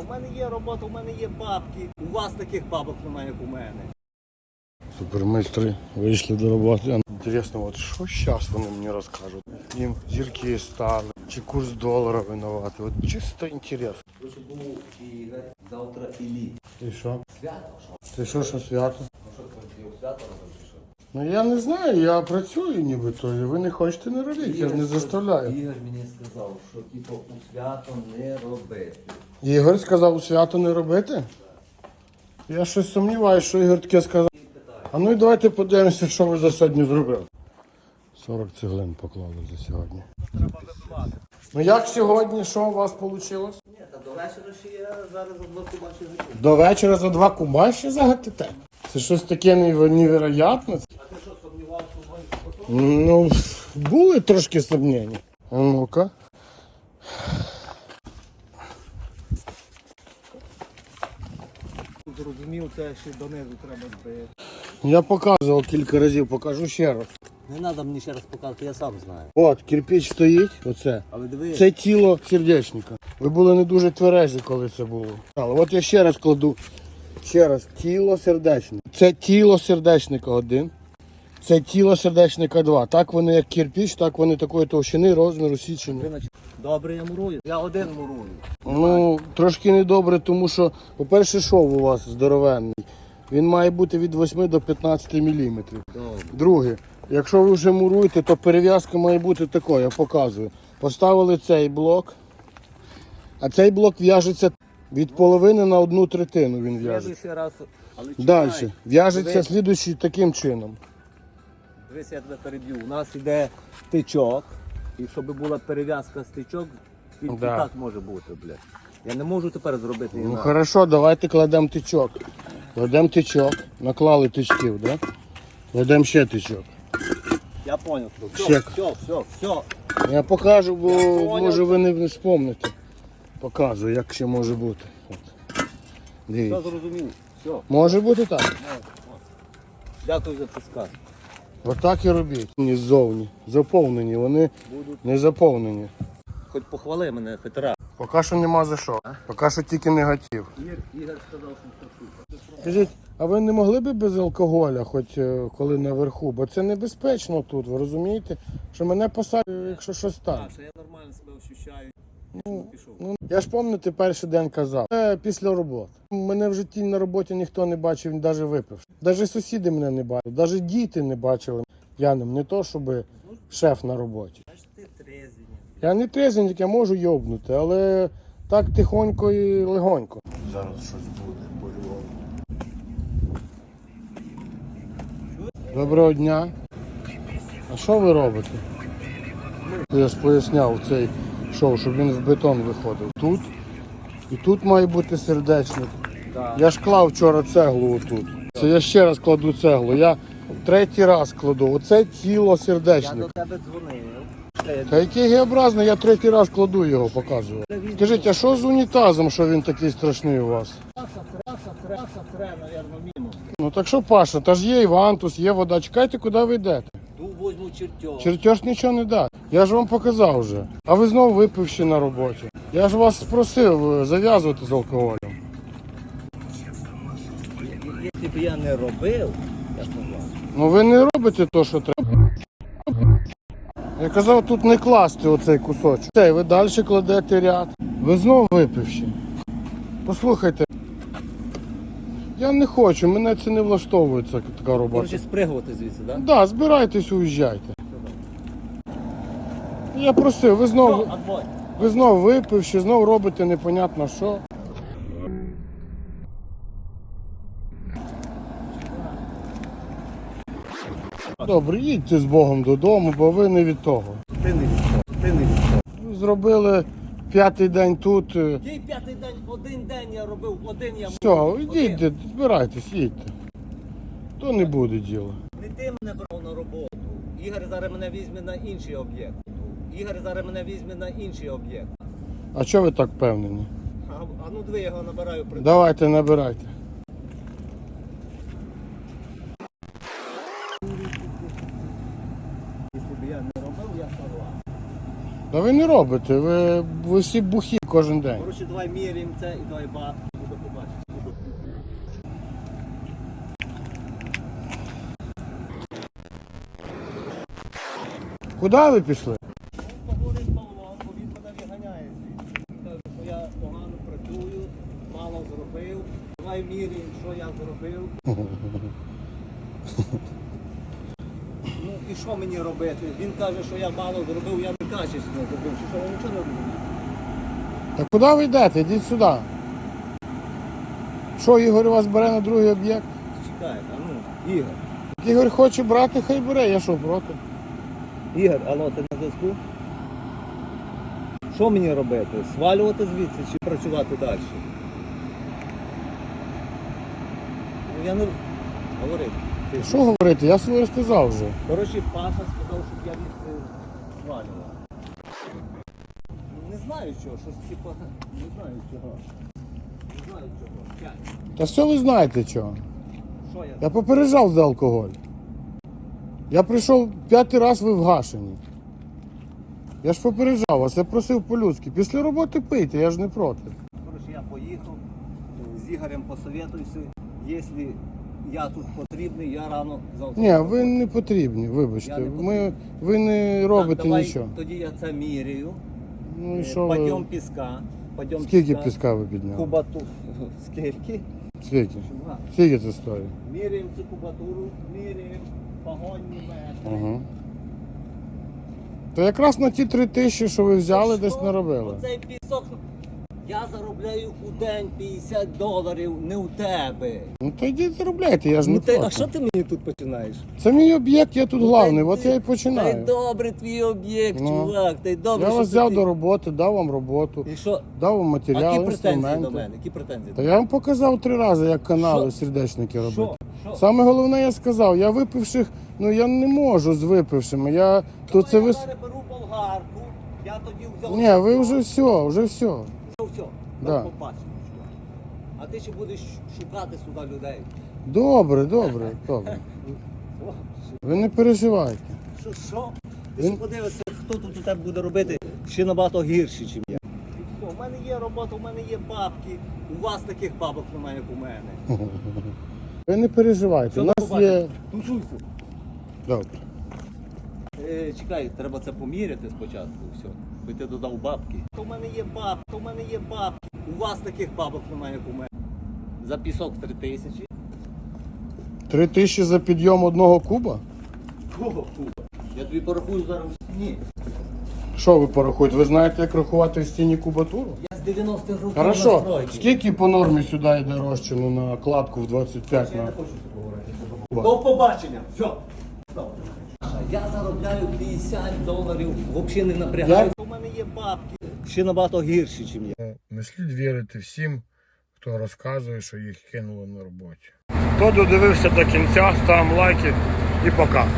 У мене є робота, у мене є бабки. У вас таких бабок немає, як у мене. Супермайстри вийшли до роботи. Інтересно, от що зараз вони мені розкажуть? Їм зірки стали, чи курс долара винувати. От чисто інтересно. Короче, був і завтра і літ. І що? Свято, що? Ти що, що свято? Ну що, ти свято робиш, що? Ну я не знаю, я працюю нібито, і ви не хочете не робити, я ж не заставляю. Ігор мені сказав, що типу у свято не робити. Ігор сказав у свято не робити? Я щось сумніваюся, що Ігор таке сказав. А ну і давайте подивимося, що ви за сьогодні зробили. 40 цеглин поклали за сьогодні. Треба. Ну як сьогодні, що у вас вийшло? Ні, та до вечора ще я зараз одну кубачу грибу. До вечора за два куба ще загатите? Це щось таке невероятне. А ти що, сумнівався в моїй? Ну, були трошки сумнівні. Ну-ка. Зрозумів, це ще донизу треба збити. Я показував кілька разів, покажу ще раз. Не треба мені ще раз показувати, я сам знаю. От, кирпич стоїть, оце. Але диви, Це тіло сердечника. Ви були не дуже тверезі, коли це було. Але от я ще раз кладу. Ще раз, тіло сердечника. Це тіло сердечника один. Це тіло сердечника два. Так вони як кирпич, так вони такої товщини, розміру, січення. Добре я мурую. Я один мурую. Ну, трошки недобре, тому що, по-перше, шов у вас здоровенний. Він має бути від 8 до 15 мм. Друге, якщо ви вже муруєте, то перев'язка має бути такою, я показую. Поставили цей блок, а цей блок в'яжеться від половини на одну третину він в'яжеться. Раз. Але. Далі. В'яжеться слідуючий таким чином. Дивись, я тебе переб'ю. У нас іде тичок, і щоб була перев'язка стичок, тільки Да. так може бути, блядь. Я не можу тепер зробити Ну інакше. хорошо, давайте кладемо тичок. Кладемо тичок, наклали тичків, да? Кладемо ще тичок. Я понял. Все, Щек. все, все, все. Я покажу, бо понял. може ви не, не спомните. Показую, як ще може бути. От. Все зрозумів. Все. Може бути так. Дякую за підсказ. Отак і робіть. Ні, ззовні. Заповнені, вони не заповнені. Хоч похвали мене, хоч раз. Поки що нема за що. Поки що тільки негатив. Ігор, Ігор сказав, що супер. Скажіть, а ви не могли б без алкоголя, хоч е, коли наверху? Бо це небезпечно тут, ви розумієте? Що мене посадять, якщо щось стане. що я нормально себе ощущаю. Пішов. Ну, я ж пам'ятаєте, перший день казав. Е, після роботи. Мене в житті на роботі ніхто не бачив, навіть випив. Навіть сусіди мене не бачили, навіть діти не бачили п'яним. Не то, щоб шеф на роботі. Ти. Я не трезвенник, я можу йобнути, але так тихонько і легонько. Зараз щось буде по-любому. Доброго дня. А що ви робите? Я ж поясняв цей шоу, щоб він в бетон виходив. Тут і тут має бути сердечник. Да. Я ж клав вчора цеглу отут. Це я ще раз кладу цеглу. Я третій раз кладу. Оце тіло Я до тебе дзвонив. Та який геобразний, я третій раз кладу його, показую. Скажіть, а що з унітазом, що він такий страшний у вас? Ну так що, Паша, та ж є Івантус, є вода. Чекайте, куди ви йдете. Ду возьму чертеж. Чертеж нічого не дасть. Я ж вам показав вже. А ви знову випивши на роботі. Я ж вас просив е, зав'язувати з алкоголем. Якщо б я не робив, я сказав. Ну ви не робите то, що треба. Я казав, тут не класти оцей кусочок. Цей, ви далі кладете ряд. Ви знову випивши. Послухайте. Я не хочу, мене це не влаштовує ця така робота. Короче, спригувати звідси, так? Да, збирайтесь, уїжджайте. Я просив, ви знову, ви знову випивши, знову робите непонятно що. Добре, їдьте з Богом додому, бо ви не від того. Ти не від того, ти не від того. Ви Зробили п'ятий день тут. е, Який п'ятий день, один день я робив, один я Все, йдіть, збирайтесь, їдьте. То не буде діла. Не ти мене брав на роботу. Ігор зараз мене візьме на інший об'єкт. Ігор зараз мене візьме на інший об'єкт. А чого ви так впевнені? А, а ну диви, я його набираю при Давайте, набирайте. Якщо б я не робив, я согласен. Та ви не робите, ви, ви всі бухі кожен день. Коротше, давай міряємо це і давай бабки, буду побачити. Куди ви пішли? Поговорить Павло, бо він мене виганяє звідси. Він Каже, що я погано працюю, мало зробив. Давай міряємо, що я зробив. Ну і що мені робити? Він каже, що я мало зробив, я не качественно зробив, чи що я нічого не роблю. Та куди ви йдете? Йдіть сюди. Що, Ігор вас бере на другий об'єкт? Чекай, а ну, Ігор. Ігор хоче брати, хай бере, я що проти. Ігор, алло, ти на зв'язку? Що мені робити? Свалювати звідси чи працювати далі? Ну я не. Говори. Ти. Що говорити? Я своє сказав вже. Коротше, Паша сказав, щоб я звідси свалював. Не знаю чого, щось типа. Не знаю чого. Не знаю чого. Чай. Та все ви знаєте чого. Що я? Я попереджав за алкоголь. Я прийшов п'ятий раз ви вгашені. Я ж попереджав вас, я просив по-людськи. Після роботи пийте, я ж не проти. Коротше, я поїхав, з Ігорем посоветуйся. Якщо я тут потрібний, я рано завтра. Ні, ви не потрібні, вибачте. Я не Ми, ви не робите давай, нічого. Тоді я це міряю. Ну і Е, що Подйом ви? піска. Подйом Скільки піска ви підняли? Кубату. Скільки? Скільки? Два. Скільки це стоїть? Міряємо цю кубатуру, міряємо погонні метри. Угу. То якраз на ті три тисячі, що ви взяли, Що? десь наробили. Оцей пісок. Я заробляю у день 50 доларів, не у тебе. Ну то йдіть заробляйте, я ж не Ну, ти, проти. а що ти мені тут починаєш? Це мій об'єкт, я тут Ну, главний, та от я і Та й починаю. добре твій об'єкт, Ну. чувак. Та й добре, Я що вас ти взяв до роботи, дав вам роботу, І що? дав вам А які претензії до інструменти. мене? Які претензії? Та я вам показав три рази, як канали сердечники робити. Що? Що? Саме головне, я сказав, я випивших, ну я не можу з випившими. Я то це ви. я с- зараз беру болгарку, я тоді взяв. Ні, ви вже все, вже все. Все, Да. побачимо. А ти ще будеш шукати сюди людей. Добре, добре, добре. Ви не переживайте. Що, що? Ти Він- ще подивишся, хто тут у тебе буде робити ще набагато гірше, ніж я. У мене є робота, у мене є бабки. У вас таких бабок немає, як у мене. Ви не переживайте. У нас є. Тусуйся. Добре. Е, чекай, треба це поміряти спочатку. Все. Би ти додав бабки. У мене є бабки, у мене є бабки. У вас таких бабок немає, як у мене. За пісок 3 тисячі. Три тисячі за підйом одного куба? Кого куба? Я тобі порахую зараз в стіні. Що ви порахуєте? Ви знаєте, як рахувати в стіні кубатуру? Я з 90-х років Хорошо. настройки. Скільки по нормі сюди йде розчину на кладку в 25 Я не на. хочу тут говорити. До побачення. Все. Я заробляю 50 доларів, взагалі не напрягаю. Мене є бабки. Ще набагато гірші, ніж я. Не слід вірити всім, хто розказує, що їх кинули на роботі. Хто додивився до кінця, ставимо лайки і пока.